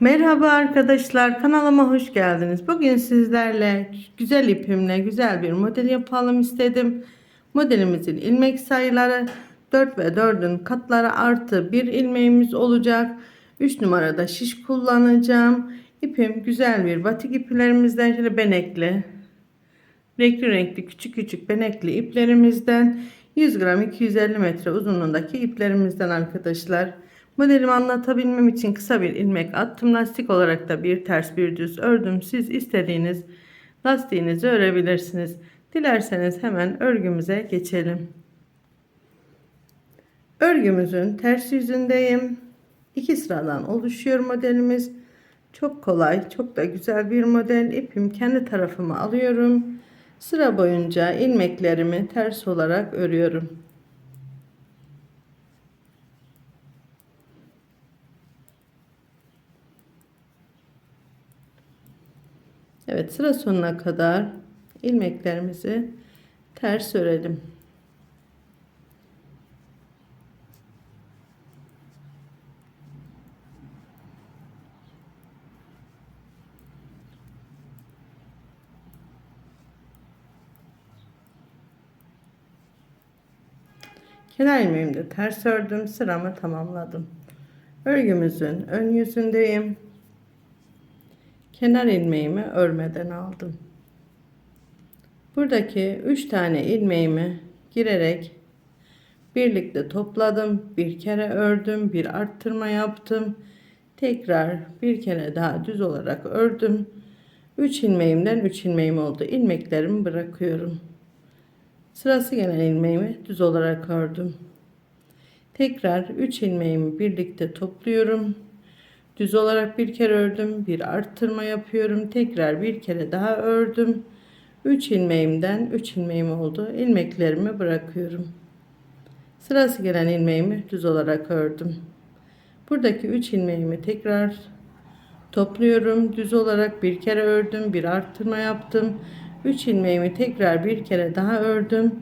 Merhaba arkadaşlar kanalıma hoş geldiniz. Bugün sizlerle güzel ipimle güzel bir model yapalım istedim. Modelimizin ilmek sayıları 4 ve 4'ün katları artı bir ilmeğimiz olacak. 3 numarada şiş kullanacağım. İpim güzel bir batik iplerimizden şöyle benekli. Renkli renkli küçük küçük benekli iplerimizden 100 gram 250 metre uzunluğundaki iplerimizden arkadaşlar. Modelimi anlatabilmem için kısa bir ilmek attım. Lastik olarak da bir ters bir düz ördüm. Siz istediğiniz lastiğinizi örebilirsiniz. Dilerseniz hemen örgümüze geçelim. Örgümüzün ters yüzündeyim. İki sıradan oluşuyor modelimiz. Çok kolay, çok da güzel bir model. İpim kendi tarafıma alıyorum. Sıra boyunca ilmeklerimi ters olarak örüyorum. Evet sıra sonuna kadar ilmeklerimizi ters örelim. Kenar ilmeğimi de ters ördüm. Sıramı tamamladım. Örgümüzün ön yüzündeyim. Kenar ilmeğimi örmeden aldım. Buradaki 3 tane ilmeğimi girerek birlikte topladım. Bir kere ördüm, bir arttırma yaptım. Tekrar bir kere daha düz olarak ördüm. 3 ilmeğimden 3 ilmeğim oldu. İlmeklerimi bırakıyorum. Sırası gelen ilmeğimi düz olarak ördüm. Tekrar 3 ilmeğimi birlikte topluyorum. Düz olarak bir kere ördüm. Bir arttırma yapıyorum. Tekrar bir kere daha ördüm. 3 ilmeğimden 3 ilmeğim oldu. İlmeklerimi bırakıyorum. Sırası gelen ilmeğimi düz olarak ördüm. Buradaki 3 ilmeğimi tekrar topluyorum. Düz olarak bir kere ördüm. Bir arttırma yaptım. 3 ilmeğimi tekrar bir kere daha ördüm.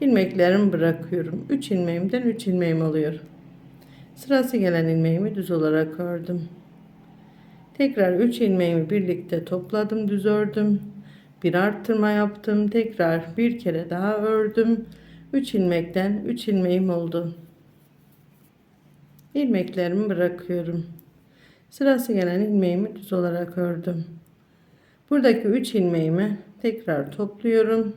İlmeklerimi bırakıyorum. 3 ilmeğimden 3 ilmeğim oluyor. Sırası gelen ilmeğimi düz olarak ördüm. Tekrar 3 ilmeğimi birlikte topladım, düz ördüm. Bir arttırma yaptım. Tekrar bir kere daha ördüm. 3 ilmekten 3 ilmeğim oldu. İlmeklerimi bırakıyorum. Sırası gelen ilmeğimi düz olarak ördüm. Buradaki 3 ilmeğimi tekrar topluyorum.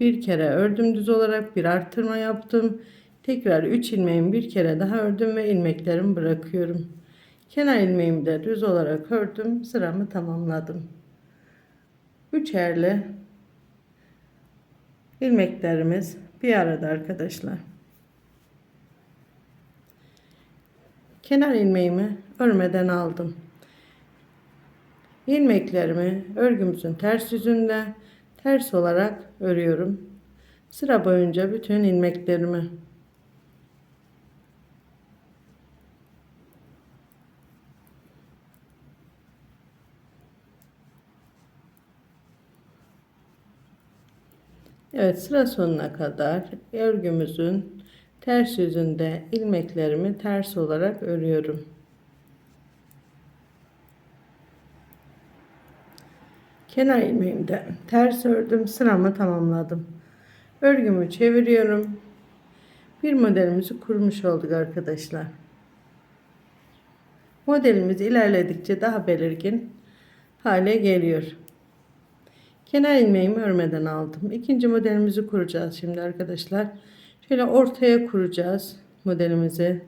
Bir kere ördüm düz olarak bir arttırma yaptım. Tekrar 3 ilmeğimi bir kere daha ördüm ve ilmeklerimi bırakıyorum. Kenar ilmeğimi de düz olarak ördüm. Sıramı tamamladım. Üçerli ilmeklerimiz bir arada arkadaşlar. Kenar ilmeğimi örmeden aldım. İlmeklerimi örgümüzün ters yüzünde ters olarak örüyorum. Sıra boyunca bütün ilmeklerimi Evet sıra sonuna kadar örgümüzün ters yüzünde ilmeklerimi ters olarak örüyorum. Kenar ilmeğimde ters ördüm sıramı tamamladım. Örgümü çeviriyorum. Bir modelimizi kurmuş olduk arkadaşlar. Modelimiz ilerledikçe daha belirgin hale geliyor. Kenar ilmeğimi örmeden aldım. İkinci modelimizi kuracağız şimdi arkadaşlar. Şöyle ortaya kuracağız modelimizi.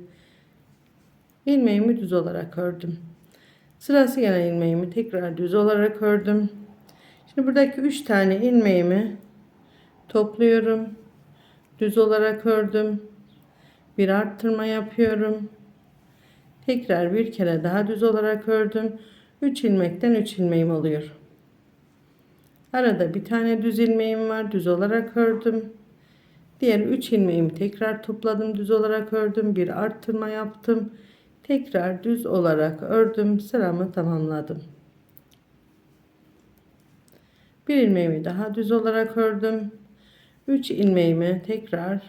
İlmeğimi düz olarak ördüm. Sırası gelen ilmeğimi tekrar düz olarak ördüm. Şimdi buradaki 3 tane ilmeğimi topluyorum. Düz olarak ördüm. Bir arttırma yapıyorum. Tekrar bir kere daha düz olarak ördüm. 3 ilmekten 3 ilmeğim oluyor. Arada bir tane düz ilmeğim var. Düz olarak ördüm. Diğer 3 ilmeğimi tekrar topladım. Düz olarak ördüm. Bir arttırma yaptım. Tekrar düz olarak ördüm. Sıramı tamamladım. Bir ilmeğimi daha düz olarak ördüm. 3 ilmeğimi tekrar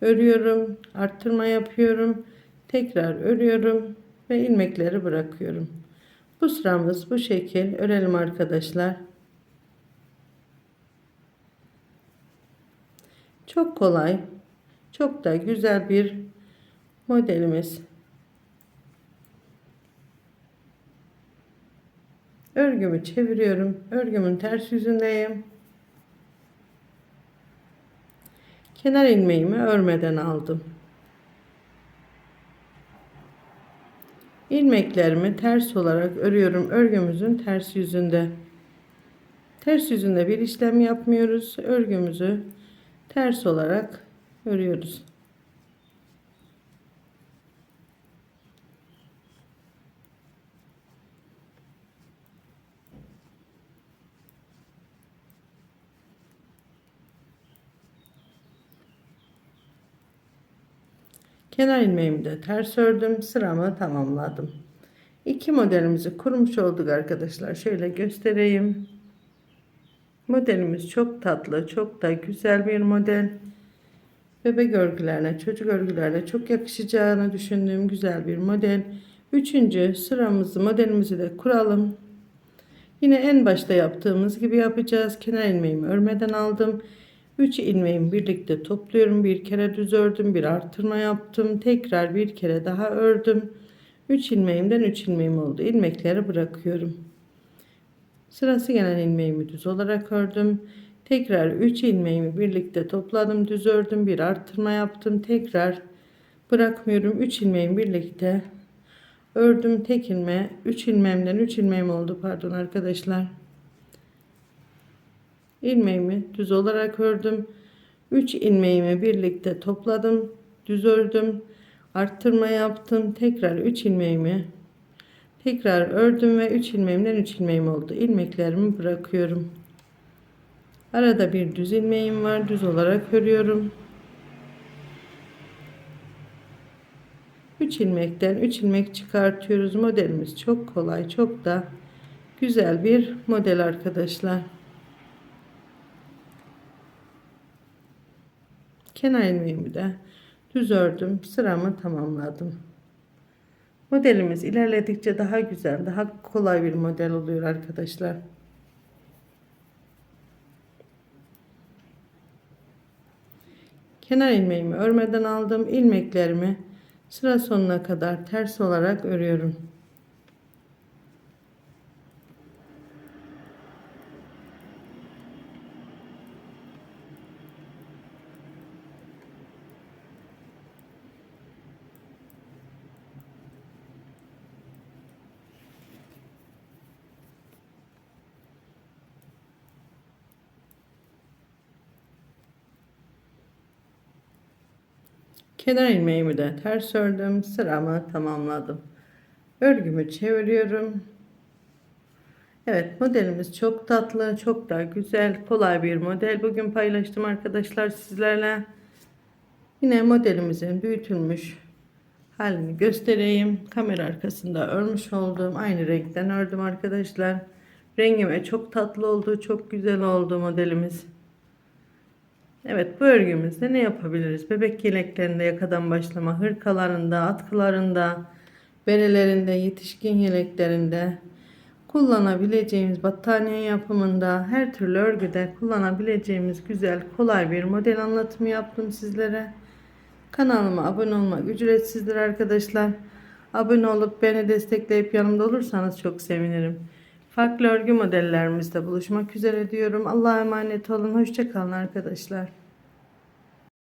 örüyorum. Arttırma yapıyorum. Tekrar örüyorum. ve ilmekleri bırakıyorum. Bu sıramız bu şekil örelim arkadaşlar. Çok kolay, çok da güzel bir modelimiz. Örgümü çeviriyorum. Örgümün ters yüzündeyim. Kenar ilmeğimi örmeden aldım. İlmeklerimi ters olarak örüyorum örgümüzün ters yüzünde. Ters yüzünde bir işlem yapmıyoruz. Örgümüzü ters olarak örüyoruz. Kenar ilmeğimi de ters ördüm. Sıramı tamamladım. İki modelimizi kurmuş olduk arkadaşlar. Şöyle göstereyim. Modelimiz çok tatlı, çok da güzel bir model. Bebek örgülerine, çocuk örgülerine çok yakışacağını düşündüğüm güzel bir model. Üçüncü sıramızı, modelimizi de kuralım. Yine en başta yaptığımız gibi yapacağız. Kenar ilmeğimi örmeden aldım. 3 ilmeğimi birlikte topluyorum. Bir kere düz ördüm, bir artırma yaptım. Tekrar bir kere daha ördüm. 3 ilmeğimden 3 ilmeğim oldu. İlmekleri bırakıyorum. Sırası gelen ilmeğimi düz olarak ördüm. Tekrar 3 ilmeğimi birlikte topladım, düz ördüm, bir artırma yaptım. Tekrar bırakmıyorum. 3 ilmeğimi birlikte ördüm. Tek ilme 3 ilmeğimden 3 ilmeğim oldu pardon arkadaşlar ilmeğimi düz olarak ördüm. 3 ilmeğimi birlikte topladım. Düz ördüm. Arttırma yaptım. Tekrar 3 ilmeğimi tekrar ördüm ve 3 ilmeğimden 3 ilmeğim oldu. İlmeklerimi bırakıyorum. Arada bir düz ilmeğim var. Düz olarak örüyorum. 3 ilmekten 3 ilmek çıkartıyoruz. Modelimiz çok kolay, çok da güzel bir model arkadaşlar. Kenar ilmeğimi de düz ördüm sıramı tamamladım. Modelimiz ilerledikçe daha güzel daha kolay bir model oluyor arkadaşlar. Kenar ilmeğimi örmeden aldım ilmeklerimi sıra sonuna kadar ters olarak örüyorum Kenar ilmeğimi de ters ördüm. Sıramı tamamladım. Örgümü çeviriyorum. Evet modelimiz çok tatlı, çok da güzel, kolay bir model. Bugün paylaştım arkadaşlar sizlerle. Yine modelimizin büyütülmüş halini göstereyim. Kamera arkasında örmüş olduğum aynı renkten ördüm arkadaşlar. Rengime çok tatlı oldu, çok güzel oldu modelimiz. Evet bu örgümüzde ne yapabiliriz? Bebek yeleklerinde yakadan başlama, hırkalarında, atkılarında, berelerinde, yetişkin yeleklerinde kullanabileceğimiz battaniye yapımında her türlü örgüde kullanabileceğimiz güzel kolay bir model anlatımı yaptım sizlere. Kanalıma abone olmak ücretsizdir arkadaşlar. Abone olup beni destekleyip yanımda olursanız çok sevinirim. Farklı örgü modellerimizde buluşmak üzere diyorum. Allah'a emanet olun. Hoşçakalın arkadaşlar.